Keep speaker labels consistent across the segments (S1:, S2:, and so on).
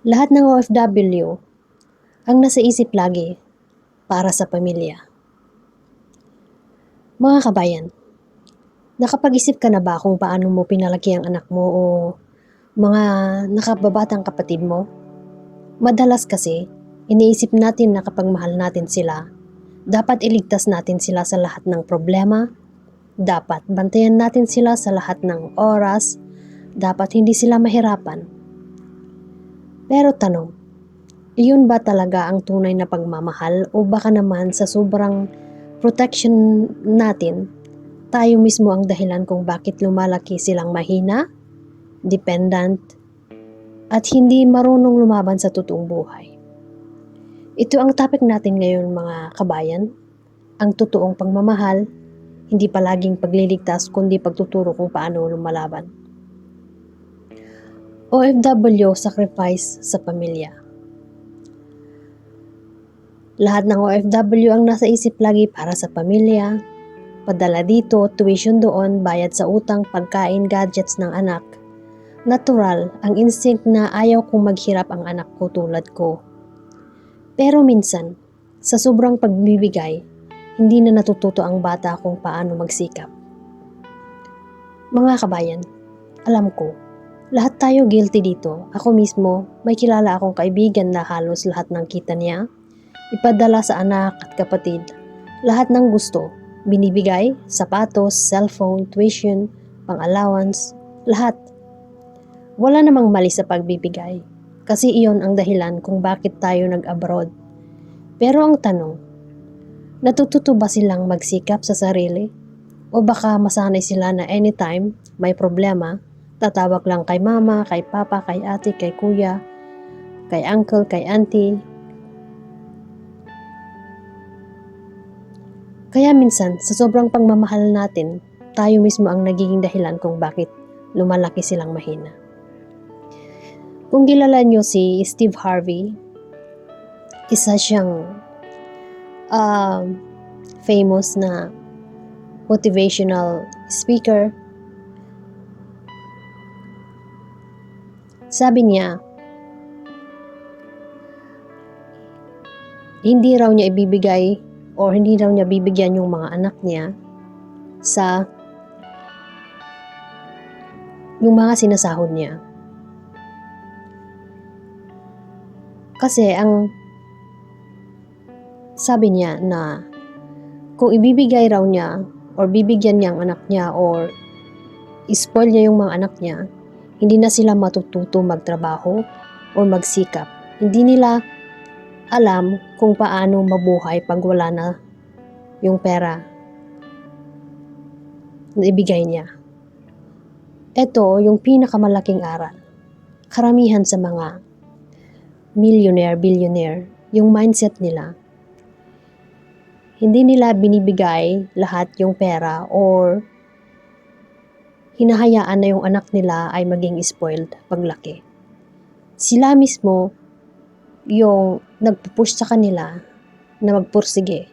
S1: Lahat ng OFW ang nasa isip lagi para sa pamilya. Mga kabayan, nakapag-isip ka na ba kung paano mo pinalaki ang anak mo o mga nakababatang kapatid mo? Madalas kasi, iniisip natin na kapag mahal natin sila, dapat iligtas natin sila sa lahat ng problema, dapat bantayan natin sila sa lahat ng oras, dapat hindi sila mahirapan. Pero tanong, iyon ba talaga ang tunay na pagmamahal o baka naman sa sobrang protection natin, tayo mismo ang dahilan kung bakit lumalaki silang mahina, dependent, at hindi marunong lumaban sa totoong buhay. Ito ang topic natin ngayon mga kabayan, ang totoong pagmamahal, hindi palaging pagliligtas kundi pagtuturo kung paano lumalaban. OFW sacrifice sa pamilya. Lahat ng OFW ang nasa isip lagi para sa pamilya. Padala dito, tuition doon, bayad sa utang, pagkain, gadgets ng anak. Natural ang instinct na ayaw kong maghirap ang anak ko tulad ko. Pero minsan, sa sobrang pagbibigay, hindi na natututo ang bata kung paano magsikap. Mga kabayan, alam ko, lahat tayo guilty dito. Ako mismo, may kilala akong kaibigan na halos lahat ng kita niya, ipadala sa anak at kapatid. Lahat ng gusto, binibigay, sapatos, cellphone, tuition, pang-allowance, lahat. Wala namang mali sa pagbibigay, kasi iyon ang dahilan kung bakit tayo nag-abroad. Pero ang tanong, natututo ba silang magsikap sa sarili? O baka masanay sila na anytime may problema, Tatawag lang kay mama, kay papa, kay ate, kay kuya, kay uncle, kay auntie. Kaya minsan, sa sobrang pagmamahal natin, tayo mismo ang nagiging dahilan kung bakit lumalaki silang mahina. Kung kilala nyo si Steve Harvey, isa siyang uh, famous na motivational speaker Sabi niya, hindi raw niya ibibigay or hindi raw niya bibigyan yung mga anak niya sa yung mga sinasahod niya. Kasi ang sabi niya na kung ibibigay raw niya or bibigyan niya ang anak niya or spoil niya yung mga anak niya, hindi na sila matututo magtrabaho o magsikap. Hindi nila alam kung paano mabuhay pag wala na yung pera na ibigay niya. Ito yung pinakamalaking aral. Karamihan sa mga millionaire, billionaire, yung mindset nila, hindi nila binibigay lahat yung pera or hinahayaan na yung anak nila ay maging spoiled paglaki. Sila mismo yung nagpupush sa kanila na magpursige,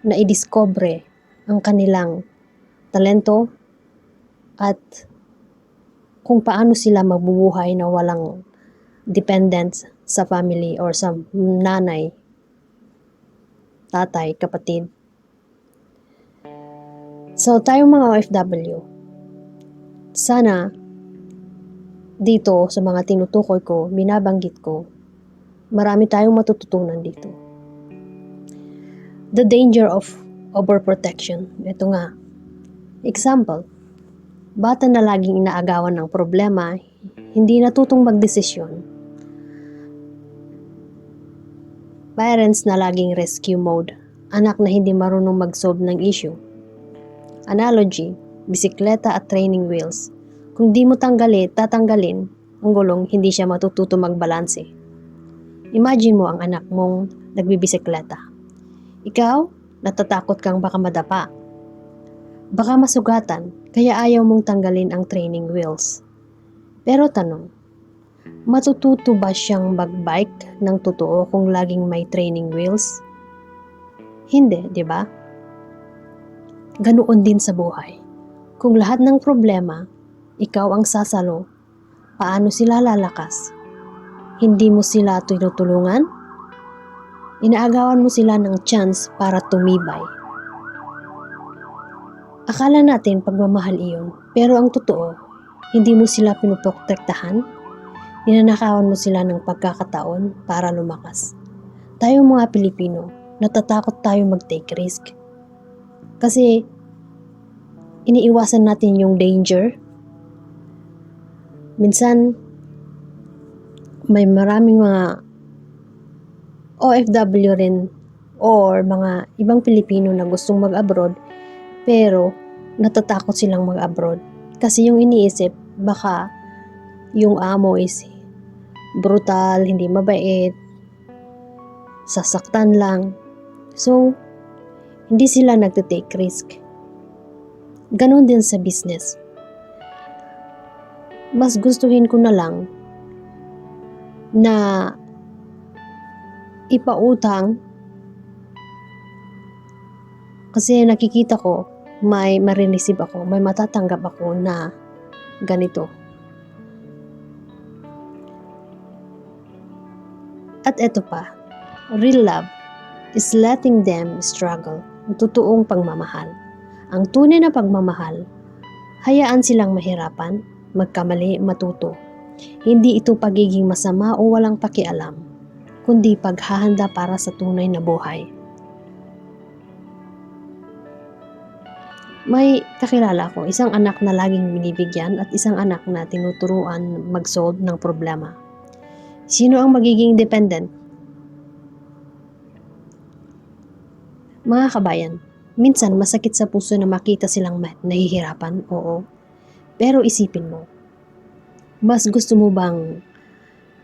S1: na idiscover ang kanilang talento at kung paano sila mabubuhay na walang dependence sa family or sa nanay, tatay, kapatid. So, tayong mga OFW, sana dito sa mga tinutukoy ko, binabanggit ko, marami tayong matututunan dito. The danger of overprotection. Ito nga. Example, bata na laging inaagawan ng problema, hindi natutong magdesisyon. Parents na laging rescue mode, anak na hindi marunong mag-solve ng issue. Analogy, bisikleta at training wheels. Kung di mo tanggalin, tatanggalin ang gulong, hindi siya matututo magbalanse. Imagine mo ang anak mong nagbibisikleta. Ikaw, natatakot kang baka madapa. Baka masugatan, kaya ayaw mong tanggalin ang training wheels. Pero tanong, matututo ba siyang magbike ng totoo kung laging may training wheels? Hindi, di ba? Ganoon din sa buhay. Kung lahat ng problema, ikaw ang sasalo, paano sila lalakas? hindi mo sila tinutulungan? Inaagawan mo sila ng chance para tumibay. Akala natin pagmamahal iyon, pero ang totoo, hindi mo sila pinuprotektahan, ninanakawan mo sila ng pagkakataon para lumakas. Tayo mga Pilipino, natatakot tayo mag-take risk. Kasi iniiwasan natin yung danger. Minsan, may maraming mga OFW rin or mga ibang Pilipino na gustong mag-abroad pero natatakot silang mag-abroad kasi yung iniisip baka yung amo is brutal, hindi mabait, sasaktan lang. So, hindi sila nagte-take risk. Ganon din sa business. Mas gustuhin ko na lang na ipautang kasi nakikita ko may marireceive ako, may matatanggap ako na ganito. At eto pa, real love is letting them struggle, totoong pagmamahal. Ang tunay na pagmamahal, hayaan silang mahirapan, magkamali, matuto. Hindi ito pagiging masama o walang pakialam, kundi paghahanda para sa tunay na buhay. May kakilala ko, isang anak na laging binibigyan at isang anak na tinuturuan mag-solve ng problema. Sino ang magiging dependent? Mga kabayan, minsan masakit sa puso na makita silang nahihirapan, oo. Pero isipin mo, mas gusto mo bang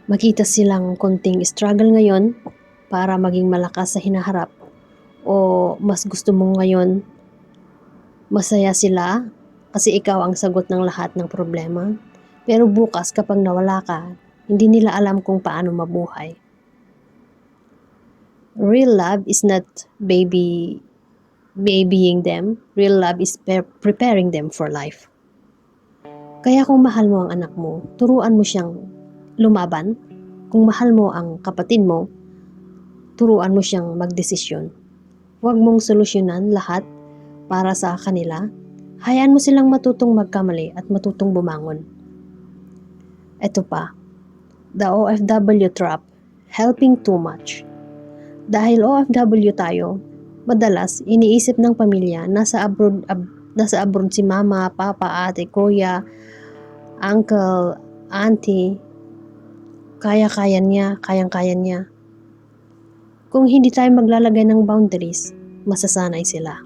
S1: makita silang konting struggle ngayon para maging malakas sa hinaharap? O mas gusto mo ngayon masaya sila kasi ikaw ang sagot ng lahat ng problema? Pero bukas kapag nawala ka, hindi nila alam kung paano mabuhay. Real love is not baby babying them. Real love is pre- preparing them for life. Kaya kung mahal mo ang anak mo, turuan mo siyang lumaban. Kung mahal mo ang kapatid mo, turuan mo siyang magdesisyon. Huwag mong solusyonan lahat para sa kanila. Hayaan mo silang matutong magkamali at matutong bumangon. Ito pa, the OFW trap, helping too much. Dahil OFW tayo, madalas iniisip ng pamilya nasa abroad ab- nasa abroad si mama, papa, ate, kuya, uncle, auntie. Kaya-kaya niya, kayang-kaya niya. Kung hindi tayo maglalagay ng boundaries, masasanay sila.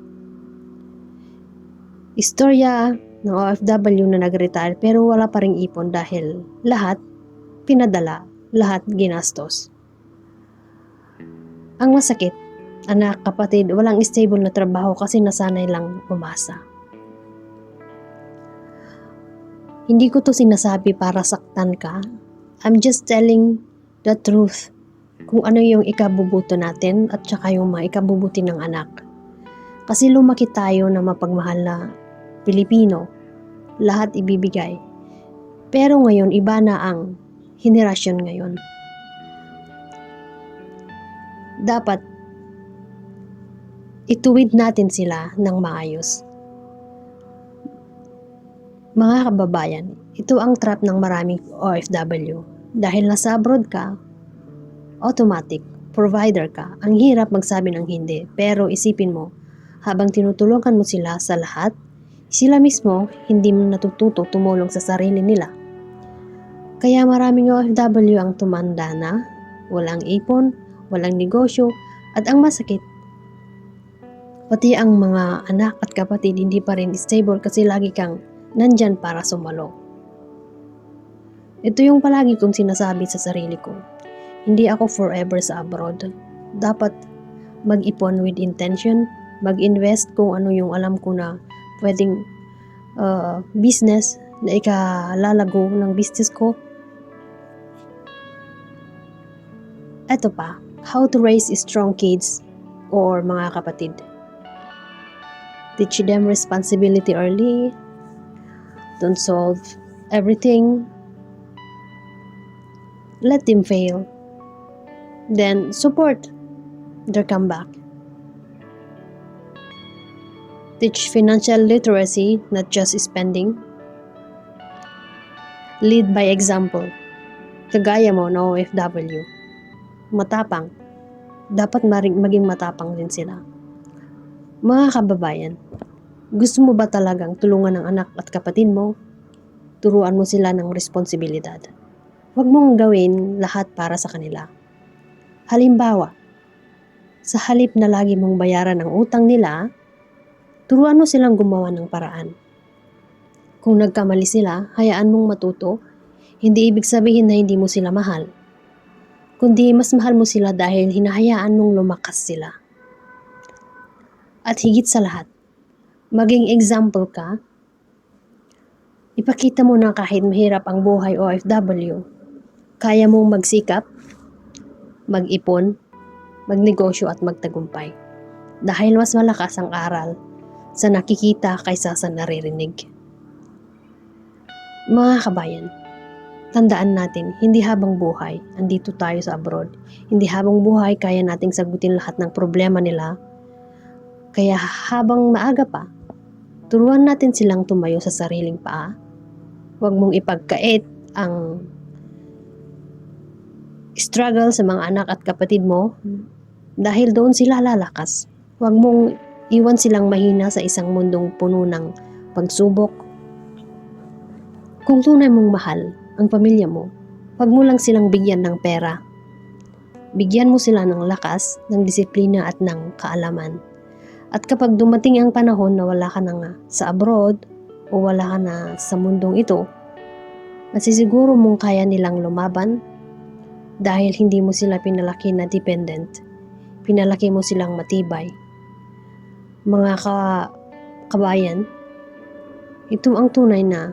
S1: Istorya ng OFW na nag-retire pero wala pa ring ipon dahil lahat pinadala, lahat ginastos. Ang masakit, anak, kapatid, walang stable na trabaho kasi nasanay lang umasa. Hindi ko to sinasabi para saktan ka. I'm just telling the truth kung ano yung ikabubuto natin at saka yung mga ikabubuti ng anak. Kasi lumaki tayo na mapagmahal na Pilipino, lahat ibibigay. Pero ngayon, iba na ang henerasyon ngayon. Dapat ituwid natin sila ng maayos. Mga kababayan, ito ang trap ng maraming OFW. Dahil nasa abroad ka, automatic, provider ka. Ang hirap magsabi ng hindi. Pero isipin mo, habang tinutulungan mo sila sa lahat, sila mismo hindi mo natututo tumulong sa sarili nila. Kaya maraming OFW ang tumanda na, walang ipon, walang negosyo, at ang masakit, pati ang mga anak at kapatid hindi pa rin stable kasi lagi kang nandyan para sumalo. Ito yung palagi kong sinasabi sa sarili ko. Hindi ako forever sa abroad. Dapat mag-ipon with intention, mag-invest kung ano yung alam ko na pwedeng uh, business na ikalalago ng business ko. Ito pa, how to raise strong kids or mga kapatid. Teach them responsibility early. Don't solve everything. let them fail. Then support their comeback. Teach financial literacy, not just spending. Lead by example. Kagaya mo na OFW. Matapang. Dapat maging matapang din sila. Mga kababayan, gusto mo ba talagang tulungan ng anak at kapatid mo? Turuan mo sila ng responsibilidad. Huwag mong gawin lahat para sa kanila. Halimbawa, sa halip na lagi mong bayaran ang utang nila, turuan mo silang gumawa ng paraan. Kung nagkamali sila, hayaan mong matuto. Hindi ibig sabihin na hindi mo sila mahal. Kundi mas mahal mo sila dahil hinahayaan mong lumakas sila. At higit sa lahat, maging example ka. Ipakita mo na kahit mahirap ang buhay OFW, kaya mong magsikap, mag-ipon, magnegosyo at magtagumpay. Dahil mas malakas ang aral sa nakikita kaysa sa naririnig. Mga kabayan, tandaan natin, hindi habang buhay, andito tayo sa abroad. Hindi habang buhay, kaya nating sagutin lahat ng problema nila. Kaya habang maaga pa, turuan natin silang tumayo sa sariling paa. Huwag mong ipagkait ang struggle sa mga anak at kapatid mo dahil doon sila lalakas. Huwag mong iwan silang mahina sa isang mundong puno ng pagsubok. Kung tunay mong mahal ang pamilya mo, huwag mo lang silang bigyan ng pera. Bigyan mo sila ng lakas, ng disiplina at ng kaalaman. At kapag dumating ang panahon na wala ka na nga sa abroad o wala ka na sa mundong ito, masisiguro mong kaya nilang lumaban dahil hindi mo sila pinalaki na dependent. Pinalaki mo silang matibay. Mga ka kabayan, ito ang tunay na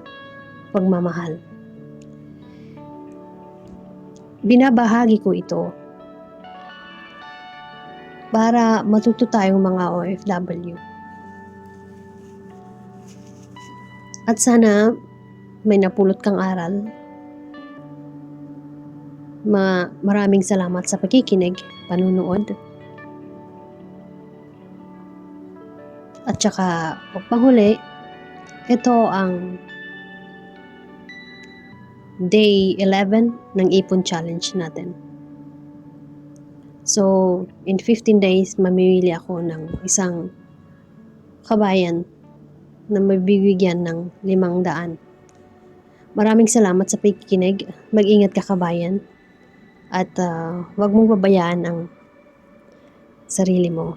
S1: pagmamahal. Binabahagi ko ito para matuto tayong mga OFW. At sana may napulot kang aral Ma maraming salamat sa pakikinig, panunood. At saka, huwag ito ang day 11 ng Ipon Challenge natin. So, in 15 days, mamimili ako ng isang kabayan na mabibigyan ng limang daan. Maraming salamat sa pakikinig. Mag-ingat ka kabayan. At uh, wag mong babayaan ang sarili mo.